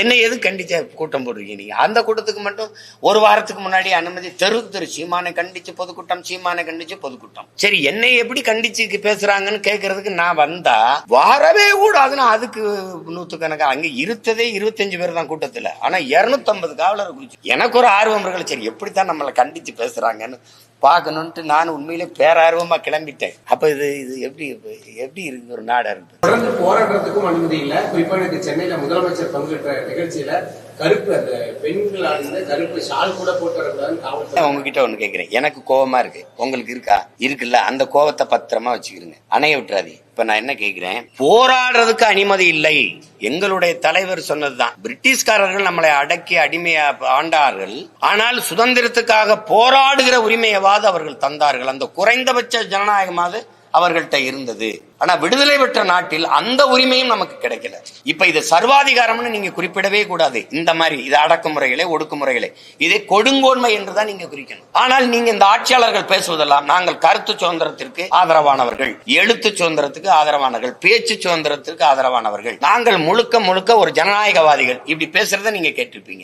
என்னை எது கண்டிச்ச கூட்டம் போடுறீங்க நீங்க? அந்த கூட்டத்துக்கு மட்டும் ஒரு வாரத்துக்கு முன்னாடி அனுமதி தெருக்கு தெரு சீமானை கண்டிச்சு பொதுக்கூட்டம் சீமானை கண்டிச்சு பொதுக்கூட்டம். சரி என்னை எப்படி கண்டிச்சு பேசுறாங்கன்னு கேட்கறதுக்கு நான் வந்தா வாரவே கூடாதுன்னு அதுக்கு நூத்துக்கணக்கா அங்க இருத்ததே இருபத்தஞ்சு பேர் தான் கூட்டத்துல. ஆனா இருநூத்தி ஐம்பது காவலர் குறிச்சு எனக்கு ஒரு ஆர்வம் இருக்கல சரி எப்படித்தான் நம்மளை கண்டிச்சு பேசுறாங்கன்னு பார்க்கணுன்ட்டு நான் உண்மையிலே பேரார்வமா கிளம்பிட்டேன். அப்ப இது இது எப்படி எப்படி இருக்கு ஒரு நாடா இருக்கு தொடர்ந்து போராடுறதுக்கும் அனுமதி இல்லை. குறிப்பா எனக்கு சென்னையில முதலமைச்சர் பங்கேற்ற நிகழ்ச்சியில கருப்பு அந்த கருப்பு ஷால் கூட போட்டு வரக்கூடாதுன்னு உங்ககிட்ட ஒன்று கேட்குறேன் எனக்கு கோபமா இருக்கு. உங்களுக்கு இருக்கா? இருக்குல்ல. அந்த கோவத்தை பத்திரமா வச்சுக்கிறீங்க அணைய விட்டுறாதீங்க. இப்ப நான் என்ன கேக்குறேன்? போராடுறதுக்கு அனுமதி இல்லை. எங்களுடைய தலைவர் சொன்னதுதான். பிரிட்டிஷ்காரர்கள் நம்மளை அடக்கி அடிமையா ஆண்டார்கள். ஆனால் சுதந்திரத்துக்காக போராடுகிற உரிமையவாது அவர்கள் தந்தார்கள். அந்த குறைந்தபட்ச ஜனநாயகமாவது அவர்கள்ட்ட இருந்தது. ஆனா விடுதலை பெற்ற நாட்டில் அந்த உரிமையும் நமக்கு கிடைக்கல. இப்ப இது சர்வாதிகாரம்னு நீங்க குறிப்பிடவே கூடாது. இந்த மாதிரி இது அடக்குமுறைகளே ஒடுக்குமுறைகளே. இது கொடுங்கோன்மை என்றுதான் நீங்க குறிக்கணும். ஆனால் நீங்க இந்த ஆட்சியாளர்கள் பேசுவதெல்லாம் நாங்கள் கருத்து சுதந்திரத்திற்கு ஆதரவானவர்கள் எழுத்து சுதந்திரத்துக்கு ஆதரவானவர்கள் பேச்சு சுதந்திரத்திற்கு ஆதரவானவர்கள். நாங்கள் முழுக்க முழுக்க ஒரு ஜனநாயகவாதிகள். இப்படி பேசுறத நீங்க கேட்டிருப்பீங்க.